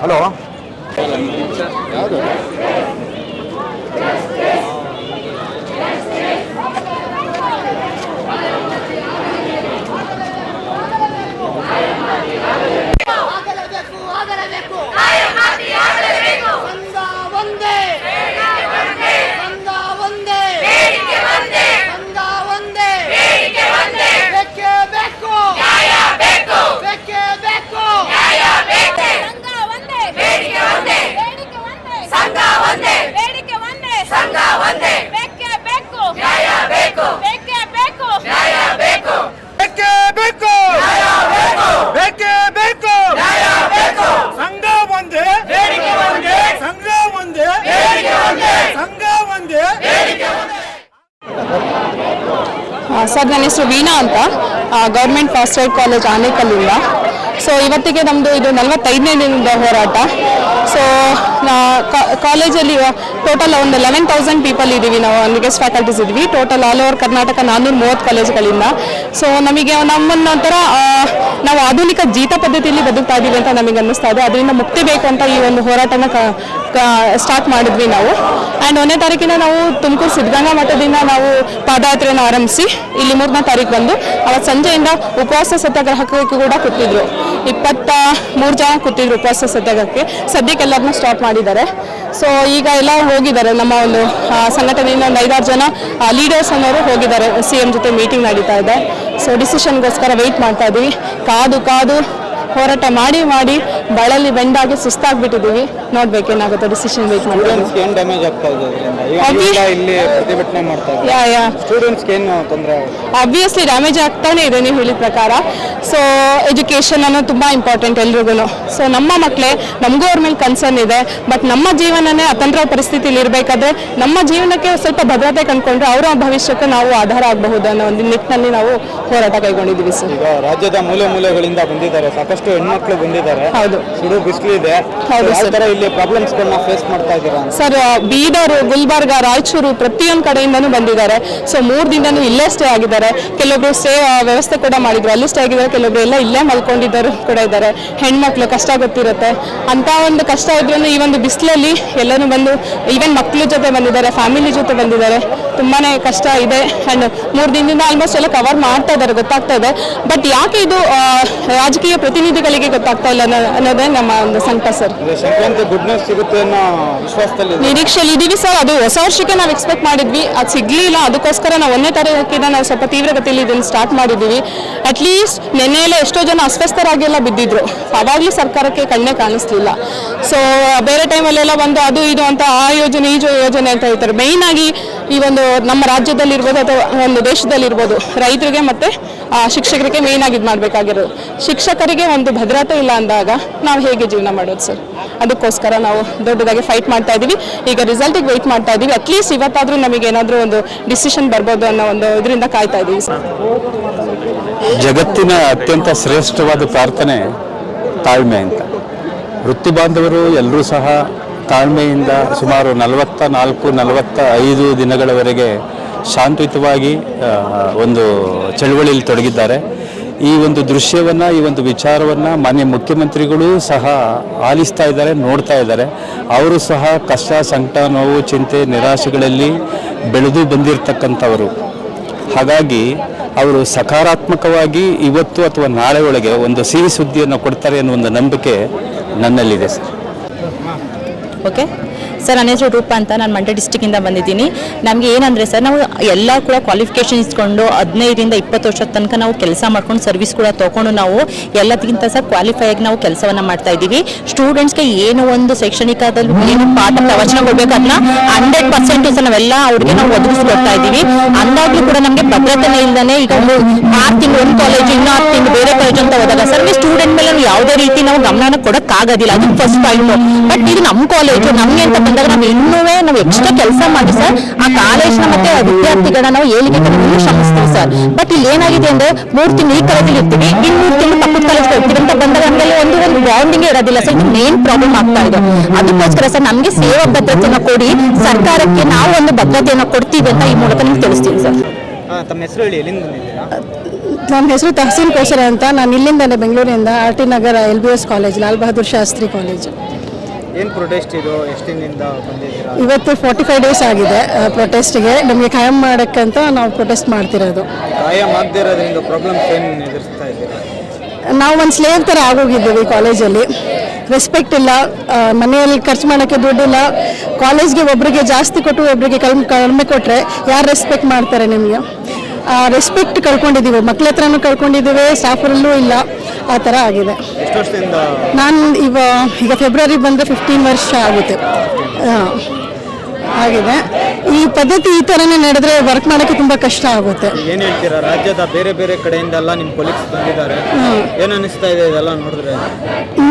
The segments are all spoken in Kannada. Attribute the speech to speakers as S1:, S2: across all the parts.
S1: hello 啊 ಒಂದೇ ಬೇಕೇ ಬೇಕು.
S2: ನ್ಯಾಯ ಬೇಕು. ಬೇಕೇ ಬೇಕು. ನ್ಯಾಯ ಬೇಕು.
S3: ಬೇಕೇ ಬೇಕು. ಬೇಕೇ. ಬೇಕು ಸಂಘ ಒಂದೇ. ಸಂಘ ಒಂದೇ. ಸಂಘ ಒಂದೇ.
S4: ಸರ್ ನನ್ನ ಹೆಸರು ವೀಣಾ ಅಂತ. ಗೌರ್ಮೆಂಟ್ ಫಾಸ್ಟ್ ಏಡ್ ಕಾಲೇಜ್ ಆನೇಕಲ್ಲಿಂದ. ಸೊ ಇವತ್ತಿಗೆ ನಮ್ಮದು ಇದು ನಲವತ್ತೈದನೇ ದಿನದ ಹೋರಾಟ. ಸೊ ಕಾಲೇಜಲ್ಲಿ ಟೋಟಲ್ ಒಂದು ಲೆವೆನ್ ತೌಸಂಡ್ ಪೀಪಲ್ ಇದ್ದೀವಿ ನಾವು ಗೆಸ್ಟ್ ಫ್ಯಾಕಲ್ಟೀಸ್ ಇದ್ವಿ. ಟೋಟಲ್ ಆಲ್ ಓವರ್ ಕರ್ನಾಟಕ ನಾನ್ನೂರ ಮೂವತ್ತು ಕಾಲೇಜ್ಗಳಿಂದ ಸೊ ನಮಗೆ ನಮ್ಮನ್ನ ಒಂಥರ ಆ, ನಾವು ಆಧುನಿಕ ಜೀತ ಪದ್ಧತಿಯಲ್ಲಿ ಬದುಕ್ತಾ ಇದ್ದೀವಿ ಅಂತ ನಮಗೆ ಅನ್ನಿಸ್ತಾ ಇದೆ. ಅದರಿಂದ ಮುಕ್ತಿ ಬೇಕು ಅಂತ ಈ ಒಂದು ಹೋರಾಟನ ಸ್ಟಾರ್ಟ್ ಮಾಡಿದ್ವಿ ನಾವು. ಆ್ಯಂಡ್ ಒಂದನೇ ತಾರೀಕಿನ ನಾವು ತುಮಕೂರು ಸಿದ್ಧಗಂಗಾ ಮಠದಿಂದ ನಾವು ಪಾದಯಾತ್ರೆಯನ್ನು ಆರಂಭಿಸಿ, ಇಲ್ಲಿ ಮೂರನೇ ತಾರೀಕು ಬಂದು ಅವತ್ತು ಸಂಜೆಯಿಂದ ಉಪವಾಸ ಸತ್ಯಾಗ್ರಹಕ್ಕೆ ಕೂಡ ಕೂತಿದ್ರು. ಇಪ್ಪತ್ತ ಮೂರು ಜನ ಕೂತಿದ್ರು ಉಪವಾಸ ಸತ್ಯಾಗ್ರಹಕ್ಕೆ. ಸದ್ಯಕ್ಕೆ ಎಲ್ಲರನ್ನೂ ಸ್ಟಾಪ್ ಮಾಡಿದ್ದಾರೆ. ಸೊ ಈಗ ಎಲ್ಲ ಹೋಗಿದ್ದಾರೆ. ನಮ್ಮ ಒಂದು ಸಂಘಟನೆಯಿಂದ ಒಂದು ಐದಾರು ಜನ ಲೀಡರ್ಸ್ ಅನ್ನೋರು ಹೋಗಿದ್ದಾರೆ. ಸಿ ಎಂ ಜೊತೆ ಮೀಟಿಂಗ್ ನಡೀತಾ ಇದೆ. ಸೊ ಡಿಸಿಷನ್ಗೋಸ್ಕರ ವೆಯ್ಟ್ ಮಾಡ್ತಾ ಇದ್ದೀವಿ ಕಾದು ಕಾದು. ಹೋರಾಟ ಮಾಡಿ ಮಾಡಿ ಬಳಲಿ ಬೆಂಡಾಗಿ ಸುಸ್ತಾಗ್ಬಿಟ್ಟಿದ್ದೀವಿ. ನೋಡ್ಬೇಕೇನಾಗುತ್ತೆ ಡಿಸಿಷನ್ ಬೇಕು ಮಾಡಿ
S5: ಸ್ಟೂಡೆಂಟ್ಸ್ಗೆ ಏನು ಡ್ಯಾಮೇಜ್ ಆಗ್ತಾ ಇದೆ ಇಲ್ಲಿ ಪ್ರತಿಭಟನೆ ಮಾಡ್ತಾ
S4: ಯಾ ಯಾ
S5: ಸ್ಟೂಡೆಂಟ್ಸ್ಗೆ ಏನು ತೊಂದರೆ
S4: ಆಬ್ವಿಯಸ್ಲಿ ಡ್ಯಾಮೇಜ್ ಆಗ್ತಾನೆ ಇದೆ ನೀವು ಹೇಳಿದ ಪ್ರಕಾರ. ಸೊ ಎಜುಕೇಷನ್ ಅನ್ನೋದು ತುಂಬಾ ಇಂಪಾರ್ಟೆಂಟ್ ಎಲ್ರಿಗೂ ಸೊ ನಮ್ಮ ಮಕ್ಕಳೇ ನಮಗೂ ಅವ್ರ ಮೇಲೆ ಕನ್ಸರ್ನ್ ಇದೆ. ಬಟ್ ನಮ್ಮ ಜೀವನನೇ ಅತಂತ್ರ ಪರಿಸ್ಥಿತಿಲಿ ಇರಬೇಕಾದ್ರೆ ನಮ್ಮ ಜೀವನಕ್ಕೆ ಸ್ವಲ್ಪ ಭದ್ರತೆ ಕಂಡುಕೊಂಡ್ರೆ ಅವರ ಭವಿಷ್ಯಕ್ಕೆ ನಾವು ಆಧಾರ ಆಗಬಹುದು ಅನ್ನೋ ಒಂದು ನಿಟ್ಟಿನಲ್ಲಿ ನಾವು ಹೋರಾಟ ಕೈಗೊಂಡಿದ್ದೀವಿ ಸರ್
S5: ಈಗ ರಾಜ್ಯದ ಮೂಲೆ ಮೂಲೆಗಳಿಂದ ಬಂದಿದ್ದಾರೆ. ಸಾಕಷ್ಟು ಹೆಣ್ಮಕ್ಳು ಬಂದಿದ್ದಾರೆ.
S4: ಹೌದು.
S5: ಸುಡು ಬಿಸಿಲು ಇದೆ.
S4: ಹೌದು
S5: ಯಾವ ಇಲ್ಲಿ ಪ್ರಾಬ್ಲಮ್ಸ್ಗಳನ್ನ ಫೇಸ್ ಮಾಡ್ತಾ ಇದ್ದೀರಾ
S4: ಸರ್ ಬೀದರ್ ಗುಲ್ಬರ್ಗ ರಾಯಚೂರು ಪ್ರತಿಯೊಂದು ಕಡೆಯಿಂದನೂ ಬಂದಿದ್ದಾರೆ. ಸೊ ಮೂರು ದಿನನೂ ಇಲ್ಲೇ ಸ್ಟೇ ಆಗಿದ್ದಾರೆ. ಕೆಲವೊಬ್ರು ಸ್ಟೇ ವ್ಯವಸ್ಥೆ ಕೂಡ ಮಾಡಿದ್ರು. ಅಲ್ಲಿ ಸ್ಟೇ ಆಗಿದ್ದಾರೆ ಕೆಲವೊಬ್ರು ಎಲ್ಲ ಇಲ್ಲೇ ಮಲ್ಕೊಂಡಿದ್ದರು ಕೂಡ ಇದ್ದಾರೆ. ಹೆಣ್ಮಕ್ಳು ಕಷ್ಟ ಗೊತ್ತಿರುತ್ತೆ. ಅಂತ ಒಂದು ಕಷ್ಟ ಇದ್ರೂ ಈ ಒಂದು ಬಿಸಿಲಲ್ಲಿ ಎಲ್ಲರೂ ಬಂದು ಈವನ್ ಮಕ್ಳ ಜೊತೆ ಬಂದಿದ್ದಾರೆ ಫ್ಯಾಮಿಲಿ ಜೊತೆ ಬಂದಿದ್ದಾರೆ. ತುಂಬಾನೇ ಕಷ್ಟ ಇದೆ. ಆ್ಯಂಡ್ ಮೂರು ದಿನದಿಂದ ಆಲ್ಮೋಸ್ಟ್ ಎಲ್ಲ ಕವರ್ ಮಾಡ್ತಾ ಇದ್ದಾರೆ ಗೊತ್ತಾಗ್ತಾ ಇದೆ. ಬಟ್ ಯಾಕೆ ಇದು ರಾಜಕೀಯ ಪ್ರತಿನಿಧಿಗಳಿಗೆ ಗೊತ್ತಾಗ್ತಾ ಇಲ್ಲ ಅನ್ನೋ- ಅನ್ನೋದೇ ನಮ್ಮ ಒಂದು ಸಂಕಟ ಸರ್. ನಿರೀಕ್ಷೆಯಲ್ಲಿ ಇದೀವಿ ಸರ್ ಅದು ಹೊಸ ವರ್ಷಕ್ಕೆ ನಾವು ಎಕ್ಸ್ಪೆಕ್ಟ್ ಮಾಡಿದ್ವಿ. ಅದು ಸಿಗ್ಲಿಲ್ಲ. ಅದಕ್ಕೋಸ್ಕರ ನಾವು ಒಂದನೇ ತಾರೀಕಿಂದ ನಾವು ಸ್ವಲ್ಪ ತೀವ್ರಗತಿಯಲ್ಲಿ ಇದನ್ನು ಸ್ಟಾರ್ಟ್ ಮಾಡಿದ್ದೀವಿ. ಅಟ್ಲೀಸ್ಟ್ ನೆನ್ನೆಯಲ್ಲೇ ಎಷ್ಟೋ ಜನ ಅಸ್ವಸ್ಥರಾಗೆಲ್ಲ ಬಿದ್ದಿದ್ರು. ಅವಾಗಲೂ ಸರ್ಕಾರಕ್ಕೆ ಕಣ್ಣೇ ಕಾಣಿಸ್ಲಿಲ್ಲ. ಸೊ ಬೇರೆ ಟೈಮಲ್ಲೆಲ್ಲ ಬಂದು ಅದು ಇದು ಅಂತ ಆ ಯೋಜನೆ ಈ ಯೋಜನೆ ಅಂತ ಹೇಳ್ತಾರೆ. ಮೇಯ್ನ್ ಆಗಿ ಈ ಒಂದು ನಮ್ಮ ರಾಜ್ಯದಲ್ಲಿರ್ಬೋದು ಅಥವಾ ಒಂದು ದೇಶದಲ್ಲಿರ್ಬೋದು ರೈತರಿಗೆ ಮತ್ತು ಶಿಕ್ಷಕರಿಗೆ ಮೇಯ್ನ್ ಆಗಿ ಇದು ಮಾಡಬೇಕಾಗಿರೋದು. ಶಿಕ್ಷಕರಿಗೆ ಒಂದು ಭದ್ರತೆ ಇಲ್ಲ ಅಂದಾಗ ನಾವು ಹೇಗೆ ಜೀವನ ಮಾಡೋದು ಸರ್? ಅದಕ್ಕೋಸ್ಕರ ನಾವು ದೊಡ್ಡದಾಗಿ ಫೈಟ್ ಮಾಡ್ತಾ ಇದ್ದೀವಿ ಈಗ ರಿಸಲ್ಟಿಗೆ ವೆಯ್ಟ್ ಮಾಡ್ತಾ ಇದ್ದೀವಿ ಅಟ್ಲೀಸ್ಟ್ ಇವತ್ತಾದರೂ ನಮಗೆ ಏನಾದರೂ ಒಂದು ಡಿಸಿಷನ್ ಬರ್ಬೋದು ಅನ್ನೋ ಒಂದು ಇದರಿಂದ ಕಾಯ್ತಾ ಇದ್ದೀವಿ ಸರ್.
S6: ಜಗತ್ತಿನ ಅತ್ಯಂತ ಶ್ರೇಷ್ಠವಾದ ಪ್ರಾರ್ಥನೆ ತಾಳ್ಮೆ ಅಂತ. ವೃತ್ತಿ ಬಾಂಧವರು ಎಲ್ಲರೂ ಸಹ ತಾಳ್ಮೆಯಿಂದ ಸುಮಾರು ನಲವತ್ತ ನಾಲ್ಕು, ನಲವತ್ತ ಐದು ದಿನಗಳವರೆಗೆ ಶಾಂತಿಯುತವಾಗಿ ಒಂದು ಚಳುವಳಿಯಲ್ಲಿ ತೊಡಗಿದ್ದಾರೆ. ಈ ಒಂದು ದೃಶ್ಯವನ್ನು, ಈ ಒಂದು ವಿಚಾರವನ್ನು ಮಾನ್ಯ ಮುಖ್ಯಮಂತ್ರಿಗಳು ಸಹ ಆಲಿಸ್ತಾ ಇದ್ದಾರೆ, ನೋಡ್ತಾ ಇದ್ದಾರೆ. ಅವರು ಸಹ ಕಷ್ಟ, ಸಂಕಟ, ನೋವು, ಚಿಂತೆ, ನಿರಾಶೆಗಳಲ್ಲಿ ಬೆಳೆದು ಬಂದಿರತಕ್ಕಂಥವರು. ಹಾಗಾಗಿ ಅವರು ಸಕಾರಾತ್ಮಕವಾಗಿ ಇವತ್ತು ಅಥವಾ ನಾಳೆ ಒಳಗೆ ಒಂದು ಸಿಹಿ ಸುದ್ದಿಯನ್ನು ಕೊಡ್ತಾರೆ ಅನ್ನೋ ಒಂದು ನಂಬಿಕೆ ನನ್ನಲ್ಲಿದೆ, ಸರ್.
S7: ಓಕೆ ಸರ್, ನನ್ನ ಹೆಸರು ರೂಪ ಅಂತ. ನಾನು ಮಂಡ್ಯ ಡಿಸ್ಟಿಕಿಂದ ಬಂದಿದ್ದೀನಿ. ನಮಗೆ ಏನಂದರೆ ಸರ್, ನಾವು ಎಲ್ಲ ಕೂಡ ಕ್ವಾಲಿಫಿಕೇಷನ್ ಇಸ್ಕೊಂಡು ಹದಿನೈದರಿಂದ ಇಪ್ಪತ್ತು ವರ್ಷದ ತನಕ ನಾವು ಕೆಲಸ ಮಾಡ್ಕೊಂಡು ಸರ್ವಿಸ್ ಕೂಡ ತೊಗೊಂಡು ನಾವು ಎಲ್ಲದಕ್ಕಿಂತ ಸರ್ ಕ್ವಾಲಿಫೈ ಆಗಿ ನಾವು ಕೆಲಸವನ್ನು ಮಾಡ್ತಾ ಇದ್ದೀವಿ. ಸ್ಟೂಡೆಂಟ್ಸ್ಗೆ ಏನು ಒಂದು ಶೈಕ್ಷಣಿಕದಲ್ಲಿ ಏನು ಪಾಠ ಪ್ರವಚನ ಕೊಡಬೇಕು ಹಂಡ್ರೆಡ್ ಪರ್ಸೆಂಟ್ ಸರ್ ನಾವೆಲ್ಲ ಅವ್ರಿಗೆ ನಾವು ಒದಗಿಸ್ಕೊಡ್ತಾ ಇದ್ದೀವಿ. ಅಂದಾಗ್ಲೂ ಕೂಡ ನಮಗೆ ಭದ್ರತೆನೇ ಇಲ್ಲದೆ ಈಗ ಒಂದು ಆರು ತಿಂಗಳು, ಒಂದು ಕಾಲೇಜ್ ಇನ್ನೂ ಆರು ತಿಂಗಳು ಬೇರೆ ಕಾಲೇಜ್ ಅಂತ ಹೋದಾಗ ಸರ್ ಸ್ಟೂಡೆಂಟ್ ಮೇಲೆ ನಾವು ಯಾವುದೇ ರೀತಿ ನಾವು ಗಮನ ಕೊಡೋಕ್ಕಾಗೋದಿಲ್ಲ. ಅದು ಫಸ್ಟ್ ಪಾಯಿಂಟ್ ಬಟ್ ಇದು ನಮ್ಮ ಕಾಲೇಜು ನಮಗೆ ಅಂತ ಬಂದಾಗ ನಾವು ಇನ್ನೂ ನಾವು ಎಕ್ಸ್ಟ್ರಾ ಕೆಲಸ ಮಾಡಿ ಸರ್. ಆ ಕಾಲೇಜ್ನ ಮತ್ತೆ ವಿದ್ಯಾರ್ಥಿಗಳನ್ನ ನಾವು ಏಳಿಗೆ ಇನ್ನೂ ಶ್ರಮಿಸ್ತೀವಿ ಸರ್. ಬಟ್ ಇಲ್ಲಿ ಏನಾಗಿದೆ ಅಂದ್ರೆ ಮೂರು ತಿಂಗಳು ಈ ಕಾಲೇಜಲ್ಲಿ ಇರ್ತೀವಿ. ಇನ್ನು ಮೂರು ತಿಂಗಳು ಪಕ್ಕದ ಕಾಲೇಜ್ ಹೋಗ್ತೀವಿ ಅಂತ ಬಂದಾಗ ನಮಗೆ ಒಂದು ಒಂದು ಬಾಂಡಿಂಗ್ ಇರೋದಿಲ್ಲ ಸರ್. ಇದು ಮೇನ್ ಪ್ರಾಬ್ಲಮ್ ಆಗ್ತಾ ಇದೆ. ಅದಕ್ಕೋಸ್ಕರ ಸರ್ ನಮಗೆ ಸೇವಾ ಭದ್ರತೆಯನ್ನು ಕೊಡಿ. ಸರ್ಕಾರಕ್ಕೆ ನಾವು ಒಂದು ಭದ್ರತೆಯನ್ನು ಕೊಡ್ತೀವಿ ಅಂತ ಈ ಮೂಲಕ ನಿಮ್ಗೆ ತಿಳಿಸ್ತೀವಿ ಸರ್.
S5: ತಮ್ಮ ಹೆಸರು ಹೇಳಿ ಎಲ್ಲಿಂದ
S8: ನನ್ನ ಹೆಸರು ತಹಸೀನ್ ಕೋಸರ ಅಂತ. ನಾನು ಇಲ್ಲಿಂದಲೇ ಬೆಂಗಳೂರಿಂದ R T Nagar L B S college Lal Bahadur Shastri college.
S5: ಏನು ಪ್ರೊಟೆಸ್ಟ್ ಇದು? ಎಷ್ಟಿನಿಂದ ಬಂದಿದ್ದೀರಾ?
S8: ಇವತ್ತು ಫಾರ್ಟಿ ಫೈವ್ ಡೇಸ್ ಆಗಿದೆ ಪ್ರೊಟೆಸ್ಟ್ಗೆ ನಮಗೆ ಖಾಯಂ ಮಾಡೋಕ್ಕಂತ ನಾವು ಪ್ರೊಟೆಸ್ಟ್ ಮಾಡ್ತಿರೋದು.
S5: ಕಾಯಂ ಆಗದಿರೋದ್ರಿಂದ ಪ್ರಾಬ್ಲಮ್ಸ್ ಏನು ಎದುರಿಸ್ತಾ ಇದ್ದೀರಾ?
S8: ನಾವು ಒಂದು ಸ್ಲೇವ್ ಥರ ಆಗೋಗಿದ್ದೀವಿ ಕಾಲೇಜಲ್ಲಿ ರೆಸ್ಪೆಕ್ಟ್ ಇಲ್ಲ ಮನೆಯಲ್ಲಿ ಖರ್ಚು ಮಾಡೋಕ್ಕೆ ದುಡ್ಡಿಲ್ಲ ಕಾಲೇಜ್ಗೆ ಒಬ್ಬರಿಗೆ ಜಾಸ್ತಿ ಕೊಟ್ಟು ಒಬ್ಬರಿಗೆ ಕಡಿಮೆ ಕಡಿಮೆ ಕೊಟ್ಟರೆ ಯಾರು ರೆಸ್ಪೆಕ್ಟ್ ಮಾಡ್ತಾರೆ ನಿಮಗೆ? ರೆಸ್ಪೆಕ್ಟ್ ಕಳ್ಕೊಂಡಿದ್ದೀವಿ. ಮಕ್ಳ ಹತ್ರನೂ ಕಳ್ಕೊಂಡಿದ್ದೀವಿ ಸ್ಟಾಫರಲ್ಲೂ ಇಲ್ಲ. ಆ ಥರ ಆಗಿದೆ. ನಾನು ಇವ ಈಗ ಫೆಬ್ರವರಿ ಬಂದರೆ ಫಿಫ್ಟೀನ್ ವರ್ಷ ಆಗುತ್ತೆ. ಹಾಂ. ಆಗಿದೆ. ಈ ಪದ್ಧತಿ ಈ ಥರನೇ ನಡೆದ್ರೆ ವರ್ಕ್ ಮಾಡೋಕ್ಕೆ ತುಂಬ ಕಷ್ಟ ಆಗುತ್ತೆ.
S5: ಏನು ಹೇಳ್ತೀರಾ? ರಾಜ್ಯದ ಬೇರೆ ಬೇರೆ ಕಡೆಯಿಂದೆಲ್ಲ ನಿಮ್ಮ ಕೊಲೀಗ್ಸ್ ಬಂದಿದ್ದಾರೆ. ಏನು ಅನಿಸ್ತಾ ಇದೆ ಇದೆಲ್ಲ ನೋಡಿದ್ರೆ?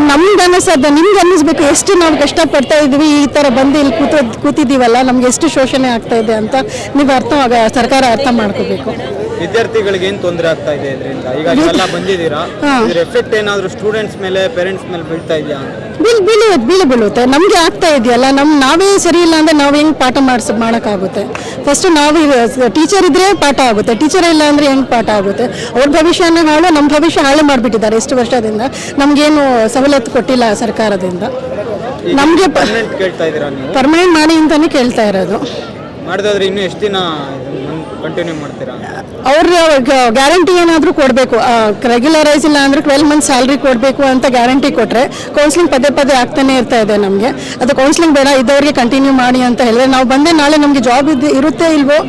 S8: ನಮ್ಗೆ ಅನ್ನಿಸದ ನಿಮ್ಗೆ ಅನ್ನಿಸ್ಬೇಕು. ಎಷ್ಟು ನಾವು ಕಷ್ಟ ಪಡ್ತಾ ಇದೀವಿ ಈ ಥರ ಬಂದು ಇಲ್ಲಿ ಕೂತ ಕೂತಿದ್ದೀವಲ್ಲ ನಮ್ಗೆ ಎಷ್ಟು ಶೋಷಣೆ ಆಗ್ತಾ ಇದೆ ಅಂತ ನೀವು ಅರ್ಥ ಆಗ- ಸರ್ಕಾರ ಅರ್ಥ ಮಾಡ್ಕೋಬೇಕು.
S5: ವಿದ್ಯಾರ್ಥಿಗಳಿಗೆ ಏನು ತೊಂದರೆ ಆಗ್ತಾ ಇದೆ ಇದರಿಂದ? ಈಗ ನೀವೆಲ್ಲ ಬಂದಿದ್ದೀರಾ. ಇದ್ರ ಎಫೆಕ್ಟ್ ಏನಾದರೂ ಸ್ಟೂಡೆಂಟ್ಸ್ ಮೇಲೆ ಪೇರೆಂಟ್ಸ್ ಮೇಲೆ ಬೀಳ್ತಾ ಇದೆಯಾ? ಅಂತ
S8: ಬೀಳ್ ಬೀಳುತ್ತೆ ಬೀಳು ಬೀಳುತ್ತೆ. ನಮಗೆ ಆಗ್ತಾ ಇದೆಯಲ್ಲ ನಮ್ಮ ನಾವೇ ಸರಿ ಇಲ್ಲ ಅಂದರೆ ನಾವು ಹೆಂಗೆ ಪಾಠ ಮಾಡಿಸ್ ಮಾಡೋಕ್ಕಾಗುತ್ತೆ? ಫಸ್ಟ್ ನಾವು ಟೀಚರ್ ಇದ್ರೆ ಪಾಠ ಆಗುತ್ತೆ. ಟೀಚರ್ ಇಲ್ಲ ಅಂದರೆ ಹೆಂಗೆ ಪಾಠ ಆಗುತ್ತೆ? ಅವ್ರ ಭವಿಷ್ಯನ ಹಾಳು ನಮ್ಮ ಭವಿಷ್ಯ ಹಾಳು ಮಾಡಿಬಿಟ್ಟಿದ್ದಾರೆ ಇಷ್ಟು ವರ್ಷದಿಂದ. ನಮಗೇನು ಸವಲತ್ತು ಕೊಟ್ಟಿಲ್ಲ ಸರ್ಕಾರದಿಂದ. ನಮಗೆ
S5: ಇದ್ದೀರಾ
S8: ಪರ್ಮನೆಂಟ್ ಮಾಡಿ ಅಂತಲೇ ಕೇಳ್ತಾ ಇರೋದು.
S5: ಮಾಡಿದ್ರೆ ಇನ್ನೂ ಎಷ್ಟು ದಿನ ಕಂಟಿನ್ಯೂ ಮಾಡ್ತೀರಾ?
S8: ಅವ್ರ ಗ್ಯಾರಂಟಿ ಏನಾದರೂ ಕೊಡಬೇಕು. ರೆಗ್ಯುಲರೈಸ್ ಇಲ್ಲ ಅಂದರೆ ಟ್ವೆಲ್ ಮಂತ್ ಸ್ಯಾಲ್ರಿ ಕೊಡಬೇಕು ಅಂತ ಗ್ಯಾರಂಟಿ ಕೊಟ್ಟರೆ ಕೌನ್ಸಿಲಿಂಗ್ ಪದೇ ಪದೇ ಆಗ್ತಾನೆ ಇರ್ತಾ ಇದೆ ನಮಗೆ. ಅದು ಕೌನ್ಸಿಲಿಂಗ್ ಬೇಡ, ಇದ್ದವ್ರಿಗೆ ಕಂಟಿನ್ಯೂ ಮಾಡಿ ಅಂತ ಹೇಳಿದ್ರೆ ನಾವು ಬಂದೆ ನಾಳೆ ನಮಗೆ ಜಾಬ್ ಇದೆ, ಇರುತ್ತೆ ಇಲ್ವೋ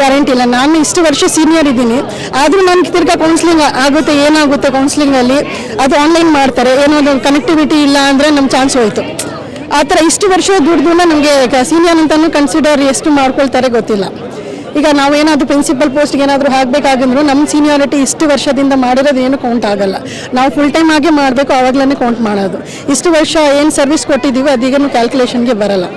S8: ಗ್ಯಾರಂಟಿ ಇಲ್ಲ. ನಾನು ಇಷ್ಟು ವರ್ಷ ಸೀನಿಯರ್ ಇದ್ದೀನಿ. ಆದರೂ ನನಗೆ ತಿರ್ಗಾ ಕೌನ್ಸಿಲಿಂಗ್ ಆಗುತ್ತೆ, ಏನಾಗುತ್ತೆ ಕೌನ್ಸಿಲಿಂಗಲ್ಲಿ ಅದು ಆನ್ಲೈನ್ ಮಾಡ್ತಾರೆ. ಏನೋ ಕನೆಕ್ಟಿವಿಟಿ ಇಲ್ಲ ಅಂದರೆ ನಮ್ಮ ಚಾನ್ಸ್ ಹೋಯ್ತು. ಆ ಥರ ಇಷ್ಟು ವರ್ಷ ದುಡ್ದು ನಮಗೆ ಸೀನಿಯರ್ ಅಂತಲೂ ಕನ್ಸಿಡರ್ ಎಷ್ಟು ಮಾಡ್ಕೊಳ್ತಾರೆ ಗೊತ್ತಿಲ್ಲ. ಈಗ ನಾವೇನಾದರೂ ಪ್ರಿನ್ಸಿಪಲ್ ಪೋಸ್ಟ್ಗೆ ಏನಾದರೂ ಹಾಕಬೇಕಾಗಿದ್ರು ನಮ್ಮ ಸೀನಿಯಾರಿಟಿ ಇಷ್ಟು ವರ್ಷದಿಂದ ಮಾಡಿರೋದು ಏನು ಕೌಂಟ್ ಆಗಲ್ಲ. ನಾವು ಫುಲ್ ಟೈಮ್ ಆಗೇ ಮಾಡಬೇಕು ಆವಾಗಲೇ ಕೌಂಟ್ ಮಾಡೋದು. ಇಷ್ಟು ವರ್ಷ ಏನು ಸರ್ವಿಸ್ ಕೊಟ್ಟಿದ್ದೀವಿ ಅದೀಗನು ಕ್ಯಾಲ್ಕುಲೇಷನ್ಗೆ ಬರಲ್ಲ.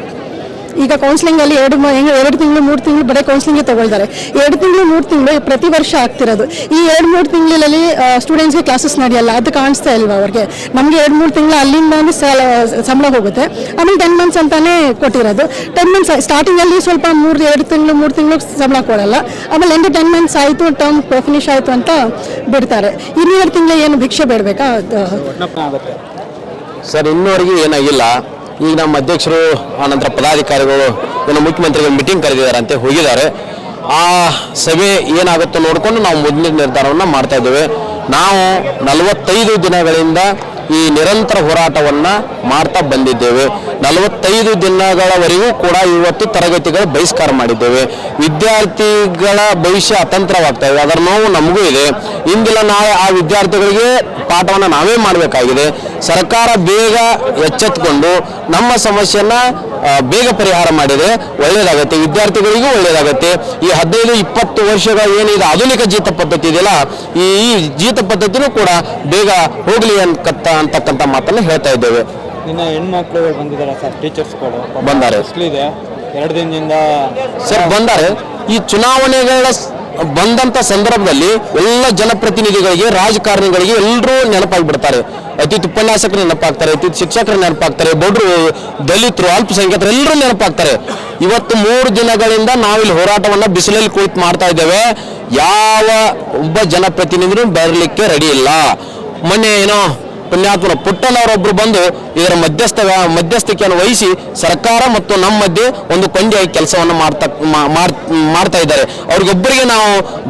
S8: ಈಗ ಕೌನ್ಸಿಲಿಂಗಲ್ಲಿ ಎರಡು ಮ- ಹೆಂಗೆ ಎರಡು ತಿಂಗಳು, ಮೂರು ತಿಂಗಳು ಬರೀ ಕೌನ್ಸಿಲಿಂಗ್ ತಗೊಳ್ತಾರೆ. ಎರಡು ತಿಂಗಳು, ಮೂರು ತಿಂಗಳು ಪ್ರತಿ ವರ್ಷ ಆಗ್ತಿರೋದು. ಈ ಎರಡು, ಮೂರು ತಿಂಗಳಲ್ಲಿ ಸ್ಟೂಡೆಂಟ್ಸ್ಗೆ ಕ್ಲಾಸಸ್ ನಡೆಯಲ್ಲ, ಅದು ಕಾಣಿಸ್ತಾ ಇಲ್ವಾ ಅವ್ರಿಗೆ? ನಮಗೆ ಎರಡು, ಮೂರು ತಿಂಗಳು ಅಲ್ಲಿಂದ ಸಂಬಳ ಹೋಗುತ್ತೆ. ಆಮೇಲೆ ಟೆನ್ ಮಂತ್ಸ್ ಅಂತಾನೆ ಕೊಟ್ಟಿರೋದು. ಟೆನ್ ಮಂತ್ಸ್ ಸ್ಟಾರ್ಟಿಂಗಲ್ಲಿ ಸ್ವಲ್ಪ ಮೂರು, ಎರಡು ತಿಂಗಳು, ಮೂರು ತಿಂಗಳು ಸಂಬಳ ಕೊಡಲ್ಲ. ಆಮೇಲೆ ಎಂಟು ಟೆನ್ ಮಂತ್ಸ್ ಆಯಿತು ಟರ್ಮ್ ಫಿನಿಶ್ ಆಯಿತು ಅಂತ ಬಿಡ್ತಾರೆ. ಇನ್ನೆರಡು ತಿಂಗಳು ಏನು ಭಿಕ್ಷೆ ಬೇಡಬೇಕಾ?
S9: ಸರ್, ಇನ್ನೂವರೆಗೂ ಏನಾಗಿಲ್ಲ. ಈಗ ನಮ್ಮ ಅಧ್ಯಕ್ಷರು ಆನಂತರ ಪದಾಧಿಕಾರಿಗಳು, ಇನ್ನು ಮುಖ್ಯಮಂತ್ರಿಗಳು ಮೀಟಿಂಗ್ ಕರೆದಿದ್ದಾರೆ ಅಂತ ಹೋಗಿದ್ದಾರೆ. ಆ ಸಭೆ ಏನಾಗುತ್ತೋ ನೋಡಿಕೊಂಡು ನಾವು ಮುಂದಿನ ನಿರ್ಧಾರವನ್ನು ಮಾಡ್ತಾ ಇದ್ದೇವೆ. ನಾವು ನಲವತ್ತೈದು ದಿನಗಳಿಂದ ಈ ನಿರಂತರ ಹೋರಾಟವನ್ನು ಮಾಡ್ತಾ ಬಂದಿದ್ದೇವೆ. ನಲವತ್ತೈದು ದಿನಗಳವರೆಗೂ ಕೂಡ ಇವತ್ತು ತರಗತಿಗಳು ಬಹಿಷ್ಕಾರ ಮಾಡಿದ್ದೇವೆ. ವಿದ್ಯಾರ್ಥಿಗಳ ಭವಿಷ್ಯ ಅತಂತ್ರವಾಗ್ತಾ ಇದೆ. ಅದರ ನೋವು ನಮಗೂ ಇದೆ. ಇಂದಿಲ್ಲ ನಾಳೆ ಆ ವಿದ್ಯಾರ್ಥಿಗಳಿಗೆ ಪಾಠವನ್ನು ನಾವೇ ಮಾಡಬೇಕಾಗಿದೆ. ಸರ್ಕಾರ ಬೇಗ ಎಚ್ಚೆತ್ಕೊಂಡು ನಮ್ಮ ಸಮಸ್ಯೆಯನ್ನ ಬೇಗ ಪರಿಹಾರ ಮಾಡಿದರೆ ಒಳ್ಳೆಯದಾಗುತ್ತೆ ವಿದ್ಯಾರ್ಥಿಗಳಿಗೂ ಒಳ್ಳೆಯದಾಗುತ್ತೆ ಈ ಹದಿನೈದು ಇಪ್ಪತ್ತು ವರ್ಷಗಳ ಏನಿದೆ ಆಧುನಿಕ ಜೀತ ಪದ್ಧತಿ ಇದೆಯಲ್ಲ ಈ ಈ ಜೀತ ಪದ್ಧತಿನೂ ಕೂಡ ಬೇಗ ಹೋಗಲಿ ಅನ್ಕತ್ತ ಅಂತಕ್ಕಂಥ ಮಾತನ್ನು ಹೇಳ್ತಾ ಇದ್ದೇವೆ.
S5: ನಿನ್ನ ಹೆಣ್ಮಕ್ಳು ಬಂದಿದ್ದಾರೆ ಸರ್ ಟೀಚರ್ಸ್ಗಳು
S9: ಬಂದಾರೆ.
S5: ಇದೆ. ಎರಡು ದಿನದಿಂದ
S9: ಸರ್ ಬಂದಾರೆ. ಈ ಚುನಾವಣೆಗಳ ಬಂದಂತ ಸಂದರ್ಭದಲ್ಲಿ ಎಲ್ಲ ಜನಪ್ರತಿನಿಧಿಗಳಿಗೆ, ರಾಜಕಾರಣಿಗಳಿಗೆ ಎಲ್ಲರೂ ನೆನಪಾಗ್ಬಿಡ್ತಾರೆ. ಅತಿಥಿ ಉಪನ್ಯಾಸಕರು ನೆನಪಾಗ್ತಾರೆ, ಅತಿಥಿ ಶಿಕ್ಷಕರು ನೆನಪಾಗ್ತಾರೆ, ಬಡ್ರು, ದಲಿತರು, ಅಲ್ಪಸಂಖ್ಯಾತರು ಎಲ್ಲರೂ ನೆನಪಾಗ್ತಾರೆ. ಇವತ್ತು ಮೂರು ದಿನಗಳಿಂದ ನಾವಿಲ್ಲಿ ಹೋರಾಟವನ್ನ ಬಿಸಿಲಲ್ಲಿ ಕುಳಿತು ಮಾಡ್ತಾ ಇದ್ದೇವೆ. ಯಾವ ಒಬ್ಬ ಜನಪ್ರತಿನಿಧಿನೂ ಬರಲಿಕ್ಕೆ ರೆಡಿ ಇಲ್ಲ. ಮೊನ್ನೆ ಏನೋ ಪುಣ್ಯಾತ್ಮನ ಪುಟ್ಟನವರೊಬ್ಬರು ಬಂದು ಇದರ ಮಧ್ಯಸ್ಥ ಮಧ್ಯಸ್ಥಿಕೆಯನ್ನು ವಹಿಸಿ ಸರ್ಕಾರ ಮತ್ತು ನಮ್ಮ ಮಧ್ಯೆ ಒಂದು ಕೊಂಡಿಯಾಗಿ ಕೆಲಸವನ್ನು ಮಾಡ್ತಾ ಮಾಡ್ತಾ ಇದ್ದಾರೆ. ಅವ್ರಿಗೊಬ್ಬರಿಗೆ ನಾವು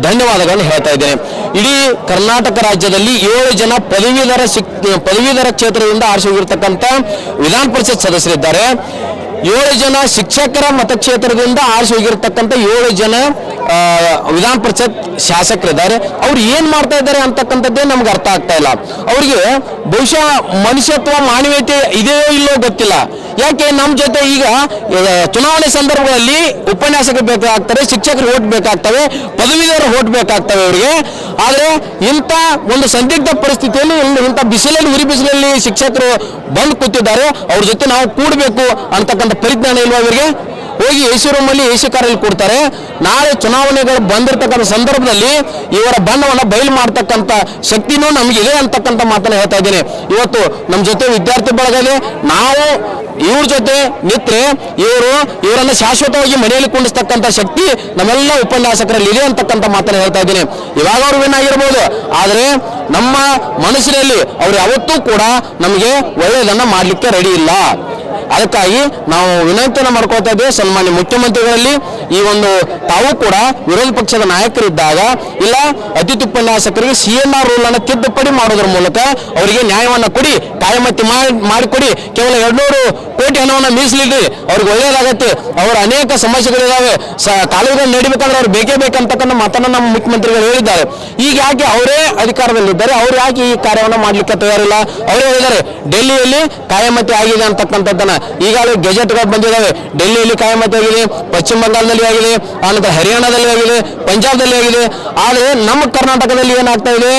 S9: ಧನ್ಯವಾದಗಳನ್ನು ಹೇಳ್ತಾ ಇದ್ದೇನೆ. ಇಡೀ ಕರ್ನಾಟಕ ರಾಜ್ಯದಲ್ಲಿ ಏಳು ಜನ ಪದವೀಧರ ಶಿಕ್ ಪದವೀಧರ ಕ್ಷೇತ್ರದಿಂದ ಆರಿಸಿ ಹೋಗಿರ್ತಕ್ಕಂಥ ವಿಧಾನ ಪರಿಷತ್ ಸದಸ್ಯರಿದ್ದಾರೆ. ಏಳು ಜನ ಶಿಕ್ಷಕರ ಮತಕ್ಷೇತ್ರದಿಂದ ಆರಿಸಿ ಹೋಗಿರ್ತಕ್ಕಂಥ ಏಳು ಜನ ವಿಧಾನ ಪರಿಷತ್ ಶಾಸಕರಿದ್ದಾರೆ. ಅವ್ರು ಏನು ಮಾಡ್ತಾ ಇದ್ದಾರೆ ಅಂತಕ್ಕಂಥದ್ದೇ ನಮ್ಗೆ ಅರ್ಥ ಆಗ್ತಾ ಇಲ್ಲ. ಅವರಿಗೆ ಬಹುಶಃ ಮನುಷ್ಯತ್ವ ಮಾನವೀಯತೆ ಇದೆಯೋ ಇಲ್ಲೋ ಗೊತ್ತಿಲ್ಲ. ಯಾಕೆ ನಮ್ಮ ಜೊತೆ ಈಗ ಚುನಾವಣೆ ಸಂದರ್ಭಗಳಲ್ಲಿ ಉಪನ್ಯಾಸಕರು ಬೇಕಾಗ್ತಾರೆ ಶಿಕ್ಷಕರು ಓಟ್ ಬೇಕಾಗ್ತವೆ ಪದವೀಧರ ಓಟ್ ಬೇಕಾಗ್ತವೆ ಅವರಿಗೆ. ಆದರೆ ಇಂಥ ಒಂದು ಸಂದಿಗ್ಧ ಪರಿಸ್ಥಿತಿಯಲ್ಲಿ ಇಂಥ ಬಿಸಿಲಲ್ಲಿ, ಉರಿ ಬಿಸಿಲಲ್ಲಿ ಶಿಕ್ಷಕರು ಬಂದು ಕೂತಿದ್ದಾರೆ, ಅವ್ರ ಜೊತೆ ನಾವು ಕೂಡಬೇಕು ಅಂತಕ್ಕಂಥ ಪರಿಜ್ಞಾನ ಇಲ್ವಾ ಇವರಿಗೆ? ಹೋಗಿ ಎ ಸಿ ರೂಮಲ್ಲಿ ಎ ಸಿ ಕಾರಲ್ಲಿ ಕೊಡ್ತಾರೆ. ನಾಳೆ ಚುನಾವಣೆಗಳು ಬಂದಿರತಕ್ಕಂಥ ಸಂದರ್ಭದಲ್ಲಿ ಇವರ ಬಣ್ಣವನ್ನು ಬಯಲು ಮಾಡ್ತಕ್ಕಂಥ ಶಕ್ತಿನೂ ನಮಗಿದೆ ಅಂತಕ್ಕಂಥ ಮಾತನ್ನು ಹೇಳ್ತಾ ಇದ್ದೀನಿ. ಇವತ್ತು ನಮ್ಮ ಜೊತೆ ವಿದ್ಯಾರ್ಥಿ ಬಳಗದಲ್ಲಿ ನಾವು ಇವ್ರ ಜೊತೆ ನಿತ್ರೆ ಇವರು ಇವರನ್ನ ಶಾಶ್ವತವಾಗಿ ಮನೆಯಲ್ಲಿ ಕುಂಡಿಸ್ತಕ್ಕಂಥ ಶಕ್ತಿ ನಮ್ಮೆಲ್ಲ ಉಪನ್ಯಾಸಕರಲ್ಲಿ ಇದೆ ಅಂತಕ್ಕಂಥ ಮಾತನ್ನು ಹೇಳ್ತಾ ಇದ್ದೀನಿ. ಇವಾಗ ಅವ್ರು ವಿನ್ ಆಗಿರ್ಬೋದು. ಆದರೆ ನಮ್ಮ ಮನಸ್ಸಿನಲ್ಲಿ ಅವ್ರು ಯಾವತ್ತೂ ಕೂಡ ನಮಗೆ ಒಳ್ಳೆಯದನ್ನ ಮಾಡಲಿಕ್ಕೆ ರೆಡಿ ಇಲ್ಲ. ಅದಕ್ಕಾಗಿ ನಾವು ವಿನಂತಿಯನ್ನು ಮಾಡ್ಕೊಳ್ತಾ ಇದ್ದೇವೆ. ಸನ್ಮಾನ್ಯ ಮುಖ್ಯಮಂತ್ರಿಗಳಲ್ಲಿ ಈ ಒಂದು ತಾವು ಕೂಡ ವಿರೋಧ ಪಕ್ಷದ ನಾಯಕರಿದ್ದಾಗ ಇಲ್ಲ ಅತಿಥಿ ಉಪನ್ಯಾಸಕರಿಗೆ ಸಿ ಎಂ ಆರ್ ರೂಲ್ ಅನ್ನು ತಿದ್ದುಪಡಿ ಮಾಡೋದ್ರ ಮೂಲಕ ಅವರಿಗೆ ನ್ಯಾಯವನ್ನು ಕೊಡಿ ಕಾಯಮತಿ ಮಾಡಿ ಮಾಡಿಕೊಡಿ. ಕೇವಲ ಎರಡ್ನೂರು ಕೋಟಿ ಹಣವನ್ನು ಮೀಸಲಿಡಿ. ಅವ್ರಿಗೆ ಒಳ್ಳೆಯದಾಗತ್ತೆ. ಅವರ ಅನೇಕ ಸಮಸ್ಯೆಗಳಿದ್ದಾವೆ ಕಾಲೇಜುಗಳು ನಡಿಬೇಕಂದ್ರೆ ಅವ್ರು ಬೇಕೇ ಬೇಕಂತಕ್ಕಂಥ ಮಾತನ್ನ ನಮ್ಮ ಮುಖ್ಯಮಂತ್ರಿಗಳು ಹೇಳಿದ್ದಾರೆ. ಈಗ ಯಾಕೆ ಅವರೇ ಅಧಿಕಾರದಲ್ಲಿದ್ದಾರೆ? ಅವ್ರು ಯಾಕೆ ಈ ಕಾರ್ಯವನ್ನು ಮಾಡಲಿಕ್ಕೆ ತಯಾರಿಲ್ಲ? ಅವರೇ ಹೇಳಿದ್ದಾರೆ, ಡೆಲ್ಲಿಯಲ್ಲಿ ಕಾಯಮತಿ ಆಗಿದೆ ಅಂತಕ್ಕಂಥದ್ದನ್ನ ಈಗಾಗಲೇ ಗೆಜೆಟ್ಗಳು ಬಂದಿದ್ದಾವೆ. ಡೆಲ್ಲಿಯಲ್ಲಿ ಕಾಯಮತಿ ಆಗಿದೆ, ಪಶ್ಚಿಮ ಬಂಗಾಳದಲ್ಲಿ ಆಗಿದೆ, ಆನಂತರ ಹರಿಯಾಣದಲ್ಲಿ ಆಗಿದೆ, ಪಂಜಾಬ್ದಲ್ಲಿ ಆಗಿದೆ. ಆದರೆ ನಮ್ಮ ಕರ್ನಾಟಕದಲ್ಲಿ ಏನಾಗ್ತಾ ಇದೆ?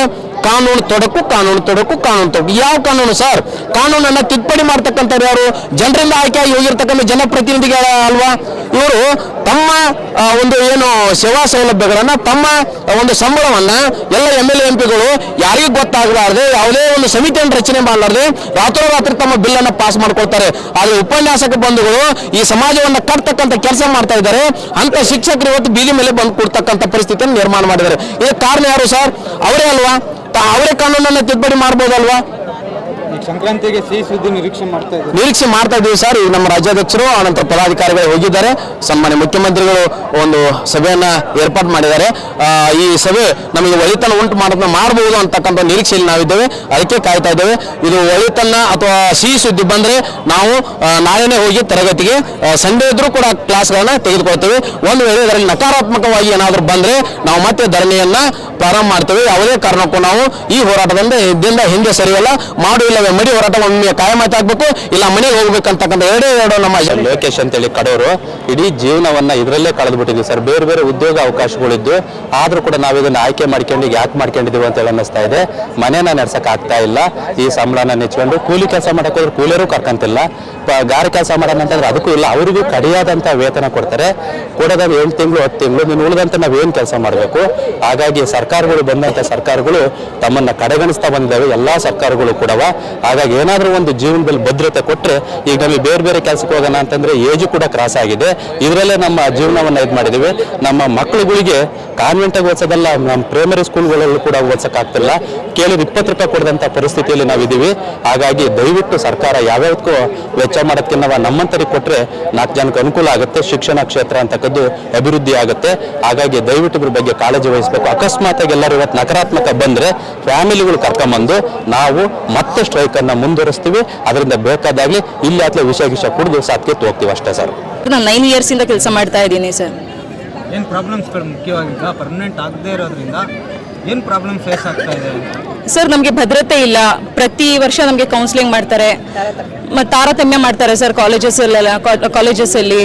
S9: ಕಾನೂನು ತೊಡಕು ಕಾನೂನು ತೊಡಕು ಕಾನೂನು ತೊಡಕು. ಯಾವ ಕಾನೂನು ಸರ್? ಕಾನೂನನ್ನ ತಿದ್ದುಪಡಿ ಮಾಡ್ತಕ್ಕಂಥವ್ರು ಯಾರು? ಜನರಿಂದ ಆಯ್ಕೆ ಹೋಗಿರ್ತಕ್ಕಂಥ ಜನಪ್ರತಿನಿಧಿಗಳ ಅಲ್ವಾ? ಇವರು ತಮ್ಮ ಒಂದು ಏನು ಸೇವಾ ಸೌಲಭ್ಯಗಳನ್ನು, ತಮ್ಮ ಒಂದು ಸಂಬಳವನ್ನು ಎಲ್ಲ ಎಂ ಎಲ್ ಎಂ ಪಿಗಳು ಯಾರಿಗೂ ಗೊತ್ತಾಗಲಾರ್ದೆ, ಯಾವುದೇ ಒಂದು ಸಮಿತಿಯನ್ನು ರಚನೆ ಮಾಡಲಾರ್ದೆ ರಾತ್ರೋರಾತ್ರಿ ತಮ್ಮ ಬಿಲ್ ಅನ್ನ ಪಾಸ್ ಮಾಡ್ಕೊಳ್ತಾರೆ. ಆದರೆ ಉಪನ್ಯಾಸಕ ಬಂಧುಗಳು ಈ ಸಮಾಜವನ್ನು ಕಟ್ತಕ್ಕಂಥ ಕೆಲಸ ಮಾಡ್ತಾ ಇದ್ದಾರೆ. ಅಂತ ಶಿಕ್ಷಕರು ಇವತ್ತು ಬೀದಿ ಮೇಲೆ ಬಂದು ಕೊಡ್ತಕ್ಕಂಥ ಪರಿಸ್ಥಿತಿಯನ್ನು ನಿರ್ಮಾಣ ಮಾಡಿದ್ದಾರೆ. ಇದಕ್ಕೆ ಕಾರಣ ಯಾರು ಸರ್? ಅವರೇ ಅಲ್ವಾ? ಅವರೇ ಕಾನೂನನ್ನು ತಿದ್ದುಪಡಿ ಮಾಡ್ಬೋದಲ್ವಾ?
S5: ಸಂಕ್ರಾಂತಿಗೆ ಸಿಹಿ ಸುದ್ದಿ ನಿರೀಕ್ಷೆ ಮಾಡ್ತಾ ಇದ್ದೀವಿ
S9: ನಿರೀಕ್ಷೆ ಮಾಡ್ತಾ ಇದ್ದೀವಿ ಸರ್. ಈಗ ನಮ್ಮ ರಾಜ್ಯಾಧ್ಯಕ್ಷರು ಆನಂತರ ಪದಾಧಿಕಾರಿಗಳು ಹೋಗಿದ್ದಾರೆ. ಸನ್ಮಾನ್ಯ ಮುಖ್ಯಮಂತ್ರಿಗಳು ಒಂದು ಸಭೆಯನ್ನ ಏರ್ಪಾಡು ಮಾಡಿದ್ದಾರೆ. ಈ ಸಭೆ ನಮಗೆ ಒಳಿತನ ಉಂಟು ಮಾಡೋದನ್ನ ಮಾಡಬಹುದು ಅಂತಕ್ಕಂಥ ನಿರೀಕ್ಷೆಯಲ್ಲಿ ನಾವಿದ್ದೇವೆ. ಅದಕ್ಕೆ ಕಾಯ್ತಾ ಇದ್ದೇವೆ. ಇದು ಒಳಿತನ್ನ ಅಥವಾ ಸಿಹಿ ಸುದ್ದಿ ಬಂದ್ರೆ ನಾವು ನಾಳೆನೇ ಹೋಗಿ ತರಗತಿಗೆ ಸಂಡೇ ಇದ್ರೂ ಕೂಡ ಕ್ಲಾಸ್ಗಳನ್ನ ತೆಗೆದುಕೊಳ್ತೇವೆ. ಒಂದು ವೇಳೆ ಇದರಲ್ಲಿ ನಕಾರಾತ್ಮಕವಾಗಿ ಏನಾದರೂ ಬಂದ್ರೆ ನಾವು ಮತ್ತೆ ಧರಣಿಯನ್ನ ಪ್ರಾರಂಭ ಮಾಡ್ತೇವೆ. ಯಾವುದೇ ಕಾರಣಕ್ಕೂ ನಾವು ಈ ಹೋರಾಟದಿಂದ ಹಿಂದೆ ಸರಿಯಲ್ಲ. ಮಾಡು ಇಲ್ಲವೇ ಮಡಿ ಹೋರಾಟ ಒಮ್ಮೆ ಕಾಯಮಾತಿ ಆಗ್ಬೇಕು, ಇಲ್ಲ ಮನೆಗೆ ಹೋಗ್ಬೇಕಂತಕ್ಕಂಥ ಎರಡೇ ಎರಡು ನಮ್ಮ ಲೋಕೇಶ್ ಅಂತೇಳಿ ಕಡವರು ಇಡೀ ಜೀವನವನ್ನ ಇದರಲ್ಲೇ ಕಳೆದು ಬಿಟ್ಟಿದ್ವಿ ಸರ್. ಬೇರೆ ಬೇರೆ ಉದ್ಯೋಗ ಅವಕಾಶಗಳಿದ್ದು ಆದ್ರೂ ಕೂಡ ನಾವು ಇದನ್ನ ಆಯ್ಕೆ ಮಾಡ್ಕೊಂಡು ಯಾಕೆ ಮಾಡ್ಕೊಂಡಿದೀವಿ ಅಂತ ಹೇಳಿ ಅನ್ನಿಸ್ತಾ ಇದೆ. ಮನೇನ ನಡ್ಸಕ್ ಆಗ್ತಾ ಇಲ್ಲ. ಈ ಸಂಬಳನ ನೆಚ್ಕೊಂಡು ಕೂಲಿ ಕೆಲಸ ಮಾಡಕ್ ಹೋದ್ರೆ ಕೂಲಿಯರು ಕರ್ಕಂತಿಲ್ಲ. ಗಾರೆ ಕೆಲಸ ಮಾಡೋಣ ಅಂತಂದ್ರೆ ಅದಕ್ಕೂ ಇಲ್ಲ. ಅವರಿಗೂ ಕಡಿಯಾದಂಥ ವೇತನ ಕೊಡ್ತಾರೆ. ಕೊಡೋದಾಗ ಏಳು ತಿಂಗಳು, ಹತ್ತು ತಿಂಗಳು, ನೀನು ನಾವು ನಾವೇನು ಕೆಲಸ ಮಾಡಬೇಕು? ಹಾಗಾಗಿ ಸರ್ಕಾರಗಳು ಬಂದಂತ ಸರ್ಕಾರಗಳು ತಮ್ಮನ್ನ ಕಡೆಗಣಿಸ್ತಾ ಬಂದಿದ್ದಾವೆ. ಎಲ್ಲಾ ಸರ್ಕಾರಗಳು ಕೂಡವ ಹಾಗಾಗಿ ಏನಾದರೂ ಒಂದು ಜೀವನದಲ್ಲಿ ಭದ್ರತೆ ಕೊಟ್ಟರೆ ಈಗ ನಮಗೆ ಬೇರೆ ಬೇರೆ ಕೆಲಸಕ್ಕೆ ಹೋಗೋಣ ಅಂತಂದ್ರೆ ಏಜು ಕೂಡ ಕ್ರಾಸ್ ಆಗಿದೆ. ಇದರಲ್ಲೇ ನಮ್ಮ ಜೀವನವನ್ನು ಇದು ಮಾಡಿದ್ದೀವಿ ನಮ್ಮ ಮಕ್ಕಳುಗಳಿಗೆ ಕಾನ್ವೆಂಟಾಗಿ ಓದಿಸೋದಲ್ಲ ನಮ್ಮ ಪ್ರೈಮರಿ ಸ್ಕೂಲ್ಗಳಲ್ಲೂ ಕೂಡ ಓದ್ಸೋಕ್ಕಾಗ್ತಿಲ್ಲ ಕೇಳಿದ ಇಪ್ಪತ್ತು ರೂಪಾಯಿ ಕೊಡದಂತ ಪರಿಸ್ಥಿತಿಯಲ್ಲಿ ನಾವಿದ್ದೀವಿ ಹಾಗಾಗಿ ದಯವಿಟ್ಟು ಸರ್ಕಾರ ಯಾವ್ಯಾವಕ್ಕೂ ವೆಚ್ಚ ಮಾಡೋದಕ್ಕಿಂತ ನಮ್ಮಂತರಿಗೆ ಕೊಟ್ಟರೆ ನಾಲ್ಕು ಜನಕ್ಕೆ ಅನುಕೂಲ ಆಗುತ್ತೆ. ಶಿಕ್ಷಣ ಕ್ಷೇತ್ರ ಅಂತಕ್ಕದ್ದು ಅಭಿವೃದ್ಧಿ ಆಗುತ್ತೆ. ಹಾಗಾಗಿ ದಯವಿಟ್ಟು ಇದ್ರ ಬಗ್ಗೆ ಕಾಳಜಿ ವಹಿಸಬೇಕು. ಅಕಸ್ಮಾತಾಗಿ ಎಲ್ಲರೂ ಇವತ್ತು ನಕಾರಾತ್ಮಕ ಬಂದ್ರೆ ಫ್ಯಾಮಿಲಿಗಳು ಕರ್ಕೊಂಬಂದು ನಾವು ಮತ್ತೆ ಅನ್ನ ಮುಂದುವರಿಸ್ತೀವಿ. ಅದರಿಂದ ಬೇಕಾದಾಗ್ಲಿ ಇಲ್ಲಿ ಅಥವಾ ವಿಷಯ ಗಿಷ ಕುಡಿದು ಸಾತ್ಕಿತ್ತು ಹೋಗ್ತೀವಿ ಅಷ್ಟೇ ಸರ್.
S10: ನಾನು ನೈನ್ ಇಯರ್ಸಿಂದ ಕೆಲಸ ಮಾಡ್ತಾ ಇದ್ದೀನಿ ಸರ್.
S5: ಏನು ಪ್ರಾಬ್ಲಮ್ಸ್ಗಳು ಮುಖ್ಯವಾಗಿ? ಪರ್ಮನೆಂಟ್ ಆಗದೇ ಇರೋದ್ರಿಂದ ಏನು ಪ್ರಾಬ್ಲಮ್ ಫೇಸ್ ಆಗ್ತಾ ಇದೆ?
S10: ಸರ್ ನಮಗೆ ಭದ್ರತೆ ಇಲ್ಲ. ಪ್ರತಿ ವರ್ಷ ನಮಗೆ ಕೌನ್ಸಿಲಿಂಗ್ ಮಾಡ್ತಾರೆ. ಮತ್ತು ತಾರತಮ್ಯ ಮಾಡ್ತಾರೆ ಸರ್ ಕಾಲೇಜಸ್ಸಲ್ಲೆಲ್ಲ ಕಾಲೇಜಸ್ಸಲ್ಲಿ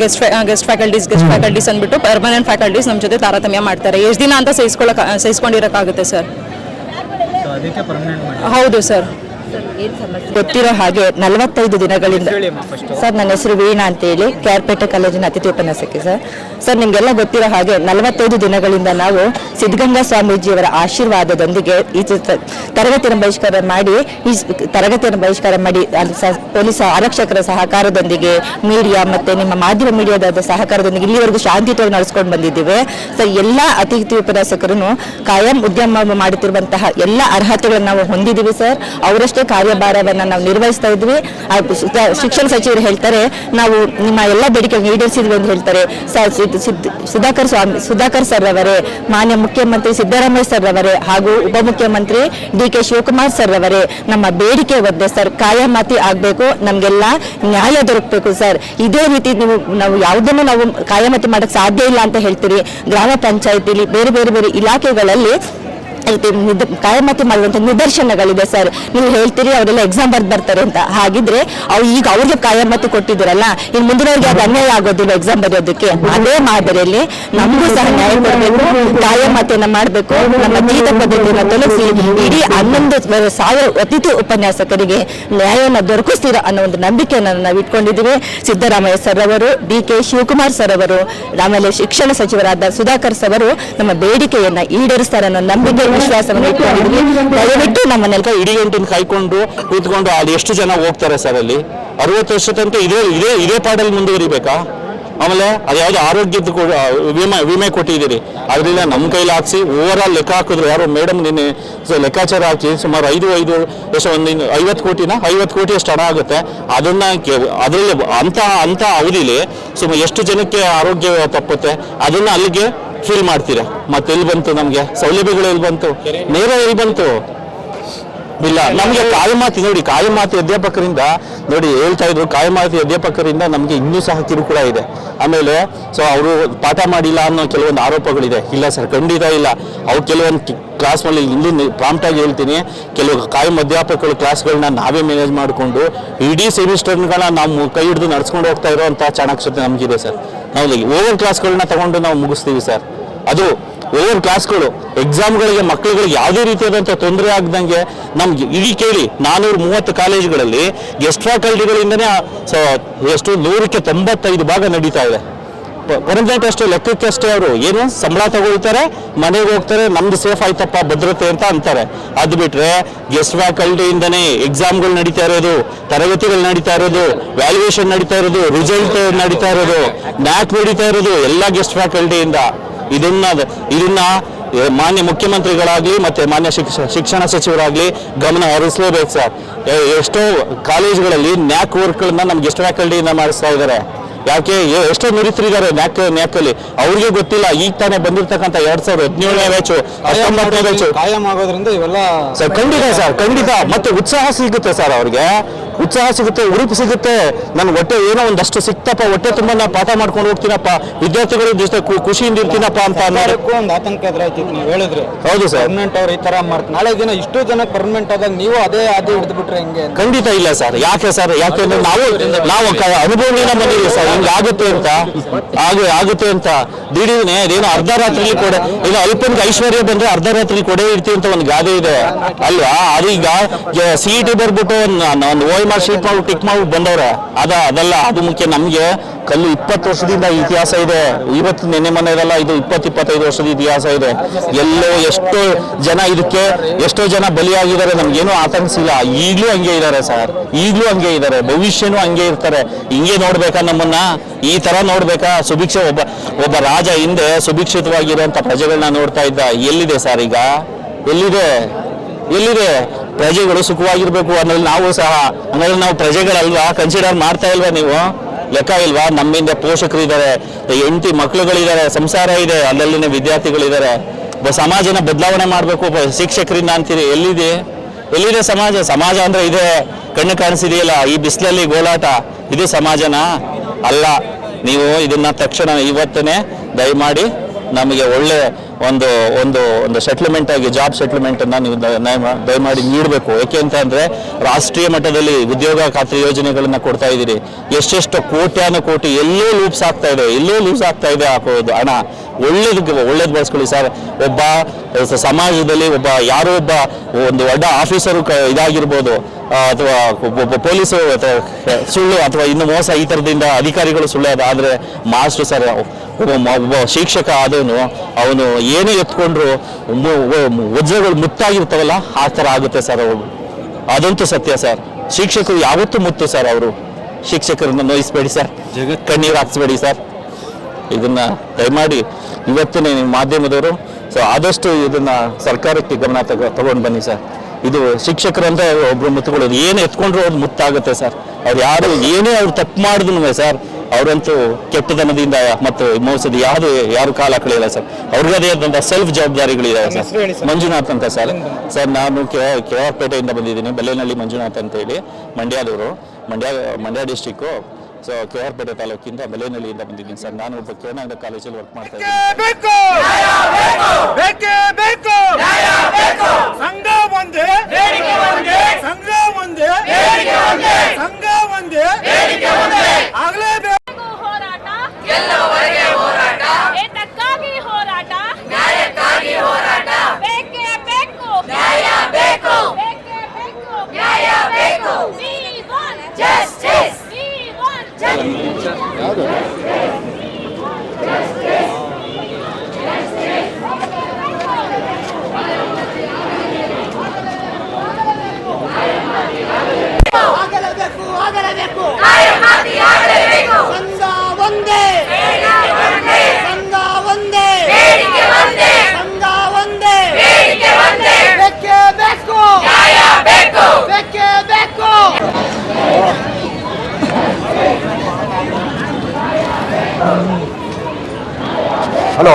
S10: guest guest faculties guest faculties ಅಂದ್ಬಿಟ್ಟು ಪರ್ಮನೆಂಟ್ ಫ್ಯಾಕಲ್ಟೀಸ್ ನಮ್ಮ ಜೊತೆ ತಾರತಮ್ಯ ಮಾಡ್ತಾರೆ. ಎಷ್ಟು ದಿನ ಅಂತ ಸಹಿಸ್ಕೊಳಕ್ ಸಹಿಸ್ಕೊಂಡಿರೋಕ್ಕಾಗುತ್ತೆ ಸರ್.
S5: ಸೊ ಅದಕ್ಕೆ ಪರ್ಮನೆಂಟ್ ಮಾಡಿ
S10: ಹೌದು ಸರ್.
S11: ಗೊತ್ತಿರೋ ಹಾಗೆ ನಲವತ್ತೈದು ದಿನಗಳಿಂದ. ಸರ್ ನನ್ನ ಹೆಸರು ವೀಣಾ ಅಂತ ಹೇಳಿ ಕ್ಯಾರ್ಪೇಟೆ ಕಾಲೇಜಿನ ಅತಿಥಿ ಉಪನ್ಯಾಸಕ್ಕೆ ಸರ್. ಸರ್ ನಿಮಗೆಲ್ಲ ಗೊತ್ತಿರೋ ಹಾಗೆ ನಲವತ್ತೈದು ದಿನಗಳಿಂದ ನಾವು ಸಿದ್ಧಗಂಗಾ ಸ್ವಾಮೀಜಿಯವರ ಆಶೀರ್ವಾದದೊಂದಿಗೆ ಈ ತರಗತಿಯನ್ನು ಬಹಿಷ್ಕಾರ ಮಾಡಿ ಈ ತರಗತಿಯನ್ನು ಬಹಿಷ್ಕಾರ ಮಾಡಿ ಪೊಲೀಸ್ ಆರಕ್ಷಕರ ಸಹಕಾರದೊಂದಿಗೆ ಮೀಡಿಯಾ ಮತ್ತೆ ನಿಮ್ಮ ಮಾಧ್ಯಮ ಮೀಡಿಯಾದ ಸಹಕಾರದೊಂದಿಗೆ ಇಲ್ಲಿವರೆಗೂ ಶಾಂತಿಯುತವಾಗಿ ನಡೆಸ್ಕೊಂಡು ಬಂದಿದ್ದೇವೆ. ಸರ್ ಎಲ್ಲ ಅತಿಥಿ ಉಪನ್ಯಾಸಕರನ್ನು ಕಾಯಂ ಉದ್ಯಮ ಮಾಡುತ್ತಿರುವಂತಹ ಎಲ್ಲ ಅರ್ಹತೆಗಳನ್ನು ನಾವು ಹೊಂದಿದ್ದೀವಿ ಸರ್. ಅವರಷ್ಟೇ ಕಾರ್ಯಭಾರವನ್ನು ನಾವು ನಿರ್ವಹಿಸ್ತಾ ಇದ್ವಿ. ಶಿಕ್ಷಣ ಸಚಿವರು ಹೇಳ್ತಾರೆ, ನಾವು ನಿಮ್ಮ ಎಲ್ಲ ಬೇಡಿಕೆ ಈಡೇರಿಸಿದ್ವಿ ಅಂತ ಹೇಳ್ತಾರೆ. ಸುಧಾಕರ್ ಸ್ವಾಮಿ, ಸುಧಾಕರ್ ಸರ್ ಅವರೇ ಮಾನ್ಯ ಮುಖ್ಯಮಂತ್ರಿ ಸಿದ್ದರಾಮಯ್ಯ ಸರ್ ಅವರೇ ಹಾಗೂ ಉಪಮುಖ್ಯಮಂತ್ರಿ ಡಿ ಕೆ ಶಿವಕುಮಾರ್ ಸರ್ ಅವರೇ ನಮ್ಮ ಬೇಡಿಕೆ ಒದ್ದೆ ಸರ್ ಕಾಯಮಾತಿ ಆಗಬೇಕು, ನಮಗೆಲ್ಲ ನ್ಯಾಯ ದೊರಕಬೇಕು ಸರ್. ಇದೇ ರೀತಿ ನೀವು, ನಾವು ಯಾವುದನ್ನು ನಾವು ಕಾಯಮತಿ ಮಾಡಕ್ ಸಾಧ್ಯ ಇಲ್ಲ ಅಂತ ಹೇಳ್ತೀರಿ. ಗ್ರಾಮ ಪಂಚಾಯತಿಲಿ ಬೇರೆ ಬೇರೆ ಬೇರೆ ಇಲಾಖೆಗಳಲ್ಲಿ ಕಾಯಮತಿ ಮಾಡುವಂಥ ನಿದರ್ಶನಗಳಿದೆ ಸರ್ ನೀವು ಹೇಳ್ತೀರಿ, ಅವರೆಲ್ಲ ಎಕ್ಸಾಮ್ ಬರ್ದು ಬರ್ತಾರೆ ಅಂತ. ಹಾಗಿದ್ರೆ ಅವ್ರು ಈಗ ಅವ್ರಿಗೆ ಕಾಯಮತಿ ಕೊಟ್ಟಿದ್ದೀರಲ್ಲ ಇನ್ನು ಮುಂದಿನವ್ರಿಗೆ ಅದು ಅನ್ಯಾಯ ಆಗೋದಿಲ್ಲ ಎಕ್ಸಾಮ್ ಬರೆಯೋದಕ್ಕೆ. ಅದೇ ಮಾದರಿಯಲ್ಲಿ ನಮಗೂ ಸಹ ನ್ಯಾಯ ಕೊಡಬೇಕು ಕಾಯಮತಿಯನ್ನ ಮಾಡಬೇಕು, ನಮ್ಮ ಜೀವಿತ ಪದ್ಧತಿಯನ್ನು ತೊಲಗಿಸಿ, ಇಡೀ ಹನ್ನೊಂದು ಸಾವಿರ ಅತಿಥಿ ಉಪನ್ಯಾಸಕರಿಗೆ ನ್ಯಾಯವನ್ನು ದೊರಕಿಸ್ತೀರಾ ಅನ್ನೋ ಒಂದು ನಂಬಿಕೆಯನ್ನು ನಾವು ಇಟ್ಕೊಂಡಿದ್ದೀವಿ. ಸಿದ್ದರಾಮಯ್ಯ ಸರ್ ಅವರು ಡಿ ಕೆ ಶಿವಕುಮಾರ್ ಸರ್ ಅವರು ಆಮೇಲೆ ಶಿಕ್ಷಣ ಸಚಿವರಾದ ಸುಧಾಕರ್ ಸರ್ ಅವರು ನಮ್ಮ ಬೇಡಿಕೆಯನ್ನ ಈಡೇರಿಸ್ತಾರೆ ಅನ್ನೋ ನಂಬಿಕೆ ವಿಶ್ವಾಸವನ್ನು ಇಟ್ಕೊಂಡಿದ್ದೀವಿ ದಯವಿಟ್ಟು ನಮ್ಮನ್ನೆಲ್ಲ
S12: ಇಡೀ ಗಂಟಿನ ಕಾಯ್ಕೊಂಡು ಕೂತ್ಕೊಂಡು ಅಲ್ಲಿ ಎಷ್ಟು ಜನ ಹೋಗ್ತಾರೆ ಸರ್ ಅಲ್ಲಿ? ಅರವತ್ತು ವರ್ಷ ತನಕ ಇದೇ ಇದೇ ಇದೇ ಪಾಡಲ್ಲಿ ಮುಂದುವರಿಬೇಕಾ? ಆಮೇಲೆ ಅದ್ಯಾವುದೋ ಆರೋಗ್ಯದ ವಿಮೆ ವಿಮೆ ಕೊಟ್ಟಿದ್ದೀರಿ. ಅದರಿಂದ ನಮ್ಮ ಕೈಲಿ ಹಾಕ್ಸಿ ಓವರ್ ಆಲ್ ಲೆಕ್ಕ ಹಾಕಿದ್ರು. ಯಾರೋ ಮೇಡಮ್ ನಿನ್ನೆ ಸೊ ಲೆಕ್ಕಾಚಾರ ಹಾಕಿ ಸುಮಾರು ಐದು ಐದು ವರ್ಷ ಒಂದು ಐವತ್ತು ಕೋಟಿನ? ಐವತ್ತು ಕೋಟಿ ಅಷ್ಟು ಹಣ ಆಗುತ್ತೆ. ಅದನ್ನ ಅದರಲ್ಲಿ ಅಂತ ಅಂತ ಅವಧಿಲಿ ಸುಮಾರು ಎಷ್ಟು ಜನಕ್ಕೆ ಆರೋಗ್ಯ ತಪ್ಪುತ್ತೆ? ಅದನ್ನ ಅಲ್ಲಿಗೆ ಫೀಲ್ ಮಾಡ್ತೀರಾ? ಮತ್ತೆ ಎಲ್ಲಿ ಬಂತು ನಮಗೆ? ಸೌಲಭ್ಯಗಳು ಎಲ್ಲಿ ಬಂತು? ನೇರ ಎಲ್ಲಿ ಬಂತು? ಇಲ್ಲ, ನಮಗೆ ಕಾಯಮಾತಿ ನೋಡಿ ಕಾಯಮಾತಿ ಅಧ್ಯಾಪಕರಿಂದ ನೋಡಿ ಹೇಳ್ತಾ ಇದ್ರು. ಕಾಯಮಾತಿ ಅಧ್ಯಾಪಕರಿಂದ ನಮಗೆ ಇನ್ನೂ ಸಹ ಕಿರುಕುಳ ಇದೆ. ಆಮೇಲೆ ಸೊ ಅವರು ಪಾಠ ಮಾಡಿಲ್ಲ ಅನ್ನೋ ಕೆಲವೊಂದು ಆರೋಪಗಳಿದೆ. ಇಲ್ಲ ಸರ್, ಖಂಡಿತ ಇಲ್ಲ. ಅವ್ರು ಕೆಲವೊಂದು ಕ್ಲಾಸ್ನಲ್ಲಿ ಇಲ್ಲಿ ಪ್ರಾಂಪ್ಟ್ ಆಗಿ ಹೇಳ್ತೀನಿ. ಕೆಲವು ಕಾಯಂ ಅಧ್ಯಾಪಕರು ಕ್ಲಾಸ್ಗಳನ್ನ ನಾವೇ ಮ್ಯಾನೇಜ್ ಮಾಡಿಕೊಂಡು, ಇಡೀ ಸೆಮಿಸ್ಟರ್ಗಳನ್ನ ನಾವು ಕೈ ಹಿಡಿದು ನಡ್ಸ್ಕೊಂಡು ಹೋಗ್ತಾ ಇರೋಂಥ ಚಾಣಾಕ್ಷತೆ ನಮಗಿದೆ ಸರ್. ನಾವು ಓವರ್ ಕ್ಲಾಸ್ಗಳನ್ನ ತಗೊಂಡು ನಾವು ಮುಗಿಸ್ತೀವಿ ಸರ್. ಅದು ಓವರ್ ಕ್ಲಾಸ್ಗಳು ಎಕ್ಸಾಮ್ಗಳಿಗೆ ಮಕ್ಕಳುಗಳಿಗೆ ಯಾವುದೇ ರೀತಿಯಾದಂಥ ತೊಂದರೆ ಆಗ್ದಂಗೆ ನಮ್ಗೆ ಇಡೀ ಕೇಳಿ ನಾನೂರು ಮೂವತ್ತು ಕಾಲೇಜುಗಳಲ್ಲಿ ಗೆಸ್ಟ್ ಫ್ಯಾಕಲ್ಟಿಗಳಿಂದನೇ ಸೊ, ಎಷ್ಟು ನೂರಕ್ಕೆ ತೊಂಬತ್ತೈದು ಭಾಗ ನಡೀತಾ ಇದೆ. ಪರ್ಮನೆಂಟ್ ಅಷ್ಟೇ, ಲೆಕ್ಕಕ್ಕೆ ಅಷ್ಟೇ ಅವರು. ಏನು? ಸಂಬಳ ತಗೊಳ್ತಾರೆ, ಮನೆಗೆ ಹೋಗ್ತಾರೆ, ನಮ್ದು ಸೇಫ್ ಆಯ್ತಪ್ಪ, ಭದ್ರತೆ ಅಂತ ಅಂತಾರೆ. ಅದು ಬಿಟ್ರೆ ಗೆಸ್ಟ್ ಎಕ್ಸಾಮ್ ಎಕ್ಸಾಮ್ಗಳು ನಡೀತಾ ಇರೋದು, ತರಗತಿಗಳು ನಡೀತಾ ಇರೋದು ವ್ಯಾಲ್ಯೂಯೇಷನ್ ನಡೀತಾ ಇರೋದು ರಿಸಲ್ಟ್ ನಡೀತಾ ಇರೋದು ನ್ಯಾಕ್ ನಡೀತಾ ಇರೋದು, ಎಲ್ಲ ಗೆಸ್ಟ್ ಫ್ಯಾಕಲ್ಟಿಯಿಂದ ಇದನ್ನ ಇದನ್ನ ಮಾನ್ಯ ಮುಖ್ಯಮಂತ್ರಿಗಳಾಗ್ಲಿ ಮತ್ತೆ ಮಾನ್ಯ ಶಿಕ್ಷ ಶಿಕ್ಷಣ ಸಚಿವರಾಗ್ಲಿ ಗಮನ ಹರಿಸಲೇಬೇಕು ಸರ್. ಎಷ್ಟೋ ಕಾಲೇಜುಗಳಲ್ಲಿ ನ್ಯಾಕ್ ವರ್ಕ್ಗಳನ್ನ ನಮ್ಗೆ ಎಷ್ಟು ಫ್ಯಾಕಲ್ಟಿಯಿಂದ ಮಾಡಿಸ್ತಾ ಇದ್ದಾರೆ ಯಾಕೆ ಎಷ್ಟೋ ನುರಿತರಿದ್ದಾರೆ ನ್ಯಾಕ್ ನ್ಯಾಕಲ್ಲಿ. ಅವ್ರಿಗೆ ಗೊತ್ತಿಲ್ಲ ಈಗ ತಾನೇ ಬಂದಿರ್ತಕ್ಕಂಥ ಎರಡ್ ಸಾವಿರದ ಹದಿನೇಳನೇ ಬ್ಯಾಚು ಹತ್ತೊಂಬತ್ತನೇ ಬ್ಯಾಚು
S5: ಕಾಯಂ ಆಗೋದ್ರಿಂದ ಇವೆಲ್ಲ
S12: ಸರ್ ಖಂಡಿತ ಸರ್ ಖಂಡಿತ. ಮತ್ತೆ ಉತ್ಸಾಹ ಸಿಗುತ್ತೆ ಸರ್ ಅವ್ರಿಗೆ. ಉತ್ಸಾಹ ಸಿಗುತ್ತೆ ಉಡುಪು ಸಿಗುತ್ತೆ. ನನ್ನ ಹೊಟ್ಟೆ ಏನೋ ಒಂದಷ್ಟು ಸಿಕ್ತಪ್ಪ ಹೊಟ್ಟೆ ತುಂಬ ನಾ ಪಾಠ ಮಾಡ್ಕೊಂಡು ಹೋಗ್ತೀನಪ್ಪ. ವಿದ್ಯಾರ್ಥಿಗಳು ಜೊತೆ ಖುಷಿಯಿಂದ ಇರ್ತೀನಪ್ಪ ಅಂತ
S5: ಒಂದು ಆತಂಕ ಎದುರಾಯ್ತಿತ್ತು ನೀವು ಹೇಳಿದ್ರೆ.
S12: ಹೌದು ಸರ್.
S5: ಪರ್ಮನೆಂಟ್ ಅವ್ರು ಈ ತರ ಮಾಡ್ತಾರೆ ನಾಳೆ ದಿನ ಇಷ್ಟು ಜನ ಪರ್ಮನೆಂಟ್ ಆದಾಗ ನೀವು ಅದೇ ಅದೇ ಹಿಡಿದು ಬಿಟ್ರೆ ಹೆಂಗೆ
S12: ಖಂಡಿತ ಇಲ್ಲ ಸರ್. ಯಾಕೆ ಸರ್? ಯಾಕೆಂದ್ರೆ ನಾವು ನಾವು ಅನುಭವ ಅನುಭವದಿಂದ ಬಂದಿದ್ದೀವಿ ಸರ್. ಹಿಂಗೆ ಆಗುತ್ತೆ ಅಂತ. ಹಾಗೆ ಆಗುತ್ತೆ ಅಂತ. ದಿಢೀರ್ನೆ ಅದೇನೋ ಅರ್ಧ ರಾತ್ರಿ ಕೊಡೆ ಏನೋ ಅಲ್ಪನ್ಗೆ ಐಶ್ವರ್ಯ ಬಂದ್ರೆ ಅರ್ಧ ರಾತ್ರಿ ಕೊಡೆ ಇರ್ತೀವಿ ಅಂತ ಒಂದು ಗಾದೆ ಇದೆ. ಅಲ್ವಾ? ಅದೀಗ ಸಿ ಇ ಟಿ ಬರ್ಬಿಟ್ಟು ಒಂದು ಓಯ್ ಮಾಡಿ ಟಿಕ್ ಮಾಡಿ ಬಂದವ್ರೆ. ಅದ, ಅದಲ್ಲ, ಅದು ಮುಖ್ಯ ನಮ್ಗೆ. ಕಲ್ಲು ಇಪ್ಪತ್ತು ವರ್ಷದಿಂದ ಇತಿಹಾಸ ಇದೆ. ಇವತ್ತು ನೆನ್ನೆ ಮೊನ್ನೆದಲ್ಲ ಇದು ಇಪ್ಪತ್ತು ಇಪ್ಪತ್ತೈದು ವರ್ಷದ ಇತಿಹಾಸ ಇದೆ. ಎಲ್ಲೋ ಎಷ್ಟೋ ಜನ ಇದಕ್ಕೆ, ಎಷ್ಟೋ ಜನ ಬಲಿಯಾಗಿದ್ದಾರೆ. ನಮ್ಗೇನು ಆತಂಕಿಸಿಲ್ಲ. ಈಗಲೂ ಹಂಗೆ ಇದ್ದಾರೆ ಸರ್. ಈಗಲೂ ಹಂಗೆ ಇದ್ದಾರೆ ಭವಿಷ್ಯನೂ ಹಂಗೆ ಇರ್ತಾರೆ. ಹಿಂಗೆ ನೋಡ್ಬೇಕಾ ನಮ್ಮನ್ನ? ಈ ತರ ನೋಡ್ಬೇಕಾ? ಸುಭಿಕ್ಷ ಒಬ್ಬ ಒಬ್ಬ ರಾಜ ಹಿಂದೆ ಸುಭಿಕ್ಷಿತವಾಗಿರುವಂತ ಪ್ರಜೆಗಳನ್ನ ನೋಡ್ತಾ ಇದ್ದ. ಎಲ್ಲಿದೆ ಸರ್ ಈಗ? ಎಲ್ಲಿದೆ? ಎಲ್ಲಿದೆ? ಪ್ರಜೆಗಳು ಸುಖವಾಗಿರ್ಬೇಕು ಅನ್ನೋದು ನಾವು ಸಹ, ಹಂಗಾದ್ರೆ ನಾವು ಪ್ರಜೆಗಳಲ್ವಾ? ಕನ್ಸಿಡರ್ ಮಾಡ್ತಾ ಇಲ್ವಾ ನೀವು? ಲೆಕ್ಕ ಇಲ್ವಾ? ನಮ್ಮಿಂದ ಪೋಷಕರು ಇದ್ದಾರೆ ಹೆಂಡತಿ ಮಕ್ಕಳುಗಳಿದ್ದಾರೆ ಸಂಸಾರ ಇದೆ ಅಲ್ಲಲ್ಲಿನ ವಿದ್ಯಾರ್ಥಿಗಳಿದ್ದಾರೆ. ಸಮಾಜನ ಬದಲಾವಣೆ ಮಾಡಬೇಕು ಶಿಕ್ಷಕರಿಂದ ಅಂತೀರಿ, ಎಲ್ಲಿದೆ? ಎಲ್ಲಿದೆ ಸಮಾಜ? ಸಮಾಜ ಅಂದ್ರೆ ಇದೆ, ಕಣ್ಣು ಕಾಣಿಸಿದೆಯಲ್ಲ, ಈ ಬಿಸಿಲಲ್ಲಿ ಗೋಳಾಟ ಇದು ಸಮಾಜನ? ಅಲ್ಲ, ನೀವು ಇದನ್ನ ತಕ್ಷಣ ಇವತ್ತನೇ ದಯಮಾಡಿ ನಮಗೆ ಒಳ್ಳೆ ಒಂದು ಒಂದು ಒಂದು ಸೆಟ್ಲ್ಮೆಂಟ್ ಆಗಿ ಜಾಬ್ ಸೆಟ್ಲ್ಮೆಂಟ್ ಅನ್ನ ನೀವು ದಯಮಾಡಿ ನೀಡಬೇಕು. ಯಾಕೆ ಅಂತ ಅಂದ್ರೆ ರಾಷ್ಟ್ರೀಯ ಮಟ್ಟದಲ್ಲಿ ಉದ್ಯೋಗ ಖಾತ್ರಿ ಯೋಜನೆಗಳನ್ನ ಕೊಡ್ತಾ ಇದ್ದೀರಿ. ಎಷ್ಟೆಷ್ಟು ಕೋಟ್ಯಾನು ಕೋಟಿ ಎಲ್ಲೋ ಲೂಪ್ಸ್ ಆಗ್ತಾ ಇದೆ, ಎಲ್ಲೋ ಲೂಸ್ ಆಗ್ತಾ ಇದೆ ಹಾಕೋದು. ಹಣ ಒಳ್ಳೇದು ಒಳ್ಳೇದು ಬಳಸ್ಕೊಳ್ಳಿ ಸರ್. ಒಬ್ಬ ಸಮಾಜದಲ್ಲಿ ಒಬ್ಬ ಯಾರೋ ಒಬ್ಬ ಒಂದು ದೊಡ್ಡ ಆಫೀಸರು ಕ, ಇದಾಗಿರ್ಬೋದು. ಅಥವಾ ಒಬ್ಬ- ಪೊಲೀಸ್ ಪೊಲೀಸು ಅಥವಾ ಸುಳ್ಳು ಅಥವಾ ಇನ್ನು ಮೋಸ ಈ ಥರದಿಂದ ಅಧಿಕಾರಿಗಳು ಸುಳ್ಳು ಆದರೆ ಮಾಸ್ಟರ್ ಸರ್ ಒಬ್ಬ ಶಿಕ್ಷಕ ಆದವನು ಅವನು ಏನೇ ಎತ್ಕೊಂಡ್ರು ವಜ್ರಗಳು ಮುತ್ತಾಗಿರ್ತಾವಲ್ಲ ಆ ಥರ ಆಗುತ್ತೆ ಸರ್ ಅವರು ಅದಂತೂ ಸತ್ಯ ಸರ್. ಶಿಕ್ಷಕರು ಯಾವತ್ತೂ ಮುತ್ತು ಸರ್ ಅವರು. ಶಿಕ್ಷಕರನ್ನ ನೋಯಿಸ್ಬೇಡಿ ಸರ್. ಕಣ್ಣೀರು ಹಾಕ್ಸ್ಬೇಡಿ ಸರ್. ಇದನ್ನ ದಯಮಾಡಿ ಇವತ್ತಿನ ಮಾಧ್ಯಮದವರು ಸೊ ಆದಷ್ಟು ಇದನ್ನ ಸರ್ಕಾರಕ್ಕೆ ಗಮನ ತಗೊ ತಗೊಂಡು ಬನ್ನಿ ಸರ್. ಇದು ಶಿಕ್ಷಕರಂದ್ರೆ ಒಬ್ರು ಮುತ್ತುಗಳು ಏನು ಎತ್ಕೊಂಡ್ರು ಅವ್ರು ಮುತ್ತಾಗುತ್ತೆ ಸರ್. ಅವ್ರು ಯಾರು ಏನೇ ಅವ್ರು ತಪ್ಪು ಮಾಡಿದ್ರು ಸರ್ ಅವರಂತೂ ಕೆಟ್ಟದನದಿಂದ ಮತ್ತು ಮೋಸದ ಯಾವುದು ಯಾರು ಕಾಲ ಕಳೆಯಲ್ಲ ಸರ್. ಅವ್ರಿಗದೇ ಆದಂತಹ ಸೆಲ್ಫ್ ಜವಾಬ್ದಾರಿಗಳಿದಾವೆ ಸರ್. ಮಂಜುನಾಥ್ ಅಂತ ಸರ್. ಸರ್ ನಾನು ಕೆ ಕೆ ಆರ್ ಪೇಟೆಯಿಂದ ಬಂದಿದ್ದೀನಿ ಬೆಲ್ಲೆನಹಳ್ಳಿ ಮಂಜುನಾಥ್ ಅಂತ ಹೇಳಿ ಮಂಡ್ಯದವರು Mandya Mandya district so K R Pete ತಾಲೂಕಿಂದ ಬೆಲೆನಹಳ್ಳಿಯಿಂದ ಬಂದಿದ್ದೀನಿ ಸರ್. ನಾನು ಒಬ್ಬ ಕೇನಾಂಗ ಕಾಲೇಜಲ್ಲಿ ವರ್ಕ್ ಮಾಡ್ತಾ ಇದ್ದೀನಿ.
S3: people. We want justice. We want justice. ಬೇಕು
S13: ಹಲೋ